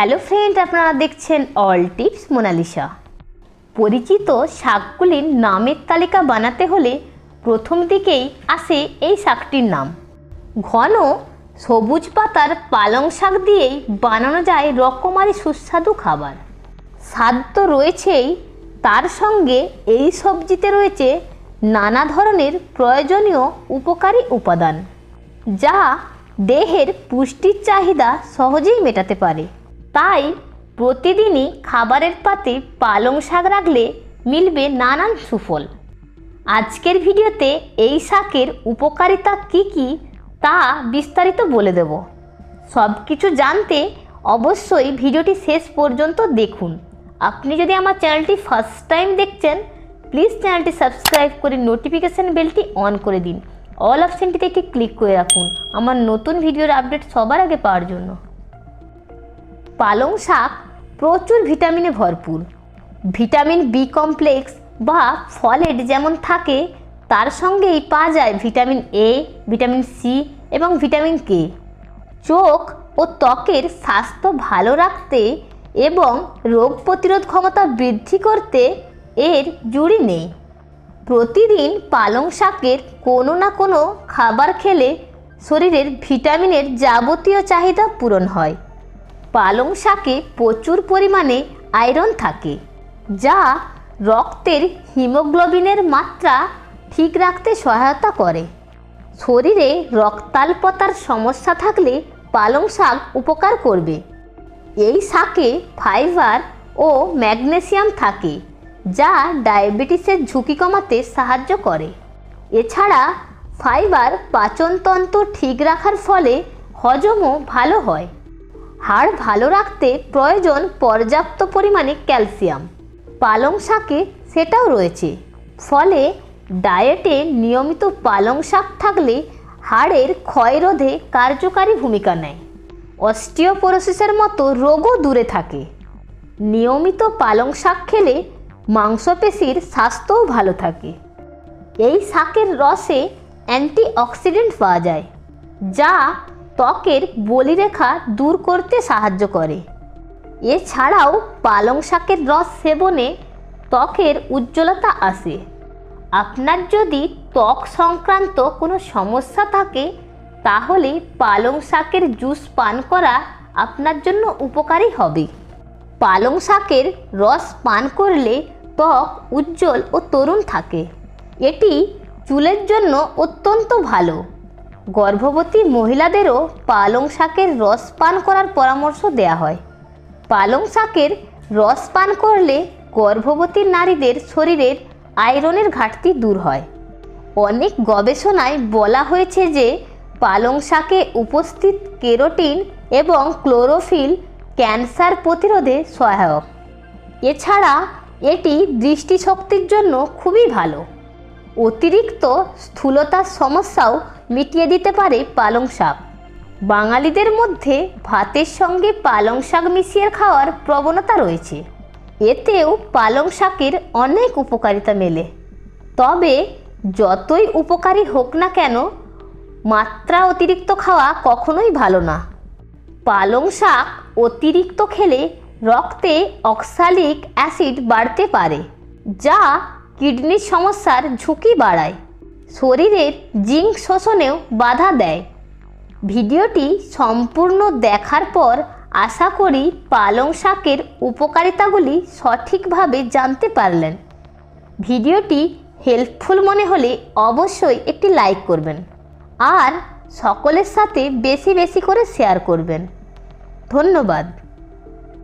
Hello friend আপনারা দেখছেন all tips Mona Lisa পরিচিত শাকগুলির নামের তালিকা বানাতে হলে প্রথম দিকেই আসে এই শাকটির নাম। ঘন সবুজ পাতার পালং শাক দিয়েই বানানো যায় রকমারি সুস্বাদু খাবার। স্বাদ তো রয়েছেই, তার সঙ্গে এই সবজিতে রয়েছে নানা ধরনের প্রয়োজনীয় উপকারী উপাদান, যা দেহের পুষ্টির চাহিদা সহজেই মেটাতে পারে। তাই প্রতিদিনই খাবারের পাতে পালং শাক রাখলে মিলবে নানান সুফল। আজকের ভিডিওতে এই শাকের উপকারিতা কি কি তা বিস্তারিত বলে দেব। সব কিছু জানতে অবশ্যই ভিডিওটি শেষ পর্যন্ত দেখুন। আপনি যদি আমার চ্যানেলটি ফার্স্ট টাইম দেখছেন, প্লিজ চ্যানেলটি সাবস্ক্রাইব করে নোটিফিকেশান বেলটি অন করে দিন। অল অপশানটিতে একটি ক্লিক করে রাখুন। আমার নতুন ভিডিওর আপডেট সবার আগে পাওয়ার জন্য। পালং শাক প্রচুর ভিটামিনে ভরপুর। ভিটামিন বি কমপ্লেক্স বা ফলেট যেমন থাকে, তার সঙ্গেই পাওয়া যায় ভিটামিন এ, ভিটামিন সি এবং ভিটামিন কে। চোখ ও ত্বকের স্বাস্থ্য ভালো রাখতে এবং রোগ প্রতিরোধ ক্ষমতা বৃদ্ধি করতে এর জুড়ি নেই। প্রতিদিন পালং শাকের কোনো না কোনো খাবার খেলে শরীরের ভিটামিনের যাবতীয় চাহিদা পূরণ হয়। পালং শাকে প্রচুর পরিমাণে আয়রন থাকে, যা রক্তের হিমোগ্লোবিনের মাত্রা ঠিক রাখতে সহায়তা করে। শরীরে রক্তাল্পতার সমস্যা থাকলে পালং শাক উপকার করবে। এই শাকে ফাইবার ও ম্যাগনেসিয়াম থাকে, যা ডায়াবেটিসের ঝুঁকি কমাতে সাহায্য করে। এছাড়া ফাইবার পাচনতন্ত্র ঠিক রাখার ফলে হজমও ভালো হয়। হাড় ভালো রাখতে প্রয়োজন পর্যাপ্ত পরিমাণে ক্যালসিয়াম। পালং শাকে সেটাও রয়েছে। ফলে ডায়েটে নিয়মিত পালং শাক থাকলে হাড়ের ক্ষয়রোধে কার্যকারী ভূমিকা নেয়। অস্টিওপোরোসিসের মতো রোগও দূরে থাকে। নিয়মিত পালং শাক খেলে মাংসপেশির স্বাস্থ্যও ভালো থাকে। এই শাকের রসে অ্যান্টিঅক্সিডেন্ট পাওয়া যায়, যা ত্বকের বলিরেখা দূর করতে সাহায্য করে। এছাড়াও পালং শাকের রস সেবনে ত্বকের উজ্জ্বলতা আসে। আপনার যদি ত্বক সংক্রান্ত কোনো সমস্যা থাকে, তাহলে পালং শাকের জুস পান করা আপনার জন্য উপকারী হবে। পালং শাকের রস পান করলে ত্বক উজ্জ্বল ও তরুণ থাকে। এটি চুলের জন্য অত্যন্ত ভালো। গর্ভবতী মহিলাদেরও পালং শাকের রস পান করার পরামর্শ দেওয়া হয়। পালং শাকের রস পান করলে গর্ভবতী নারীদের শরীরের আয়রনের ঘাটতি দূর হয়। অনেক গবেষণায় বলা হয়েছে যে পালং শাকে উপস্থিত কেরোটিন এবং ক্লোরোফিল ক্যান্সার প্রতিরোধে সহায়ক। এছাড়া এটি দৃষ্টিশক্তির জন্য খুবই ভালো। অতিরিক্ত স্থূলতার সমস্যাও মিটিয়ে দিতে পারে পালং শাক। বাঙালিদের মধ্যে ভাতের সঙ্গে পালং শাক মিশিয়ে খাওয়ার প্রবণতা রয়েছে। এতেও পালং শাকের অনেক উপকারিতা মেলে। তবে যতই উপকারী হোক না কেন, মাত্রা অতিরিক্ত খাওয়া কখনোই ভালো না। পালং শাক অতিরিক্ত খেলে রক্তে অক্সালিক অ্যাসিড বাড়তে পারে, যা কিডনির সমস্যার ঝুঁকি বাড়ায়। শরীরের জিঙ্ক শোষণেও বাধা দেয়। ভিডিওটি সম্পূর্ণ দেখার পর আশা করি পালং শাকের উপকারিতাগুলি সঠিকভাবে জানতে পারলেন। ভিডিওটি হেল্পফুল মনে হলে অবশ্যই একটি লাইক করবেন আর সকলের সাথে বেশি বেশি করে শেয়ার করবেন। ধন্যবাদ।